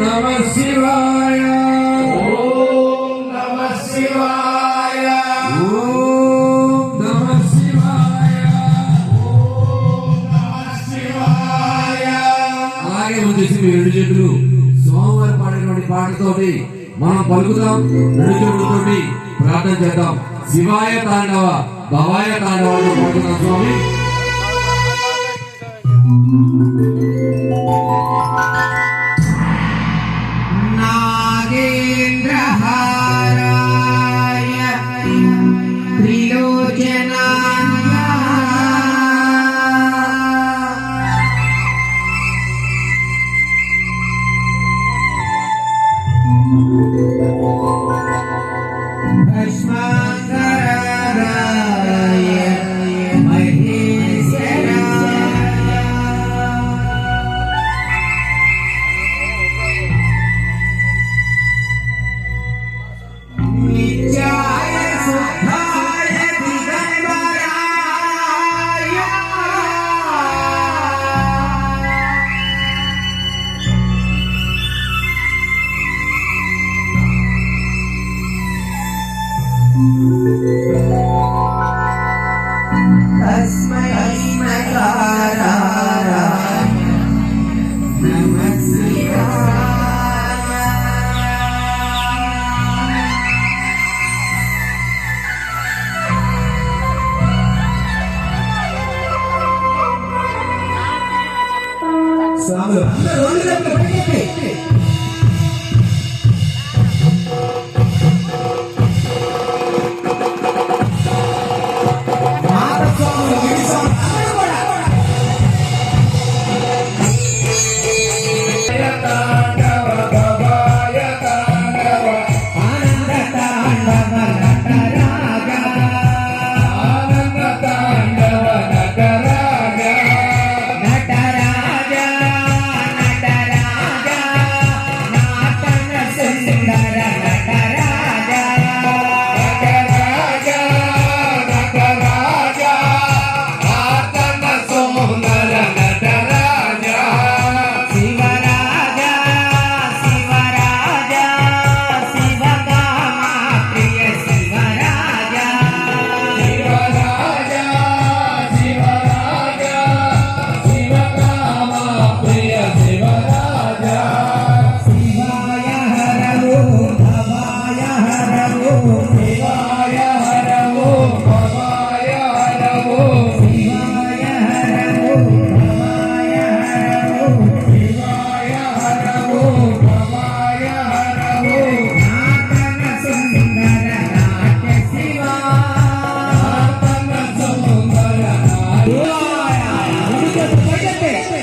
నమ శివాయ. ఓం నమ శివాయ. ఓం నమ శివాయ. శివాయ అలాగే వచ్చేసి మీ రెండు చేతులు సోమవారం పాడేటువంటి పాటతోటి మనం పలుకుదాం. రెండు చేతులతోటి ప్రార్థన చేద్దాం. శివాయ తాండవ భవాయ తాండవ స్వామి. I స్వాములు అందరూ రెండు గంటల Spirit.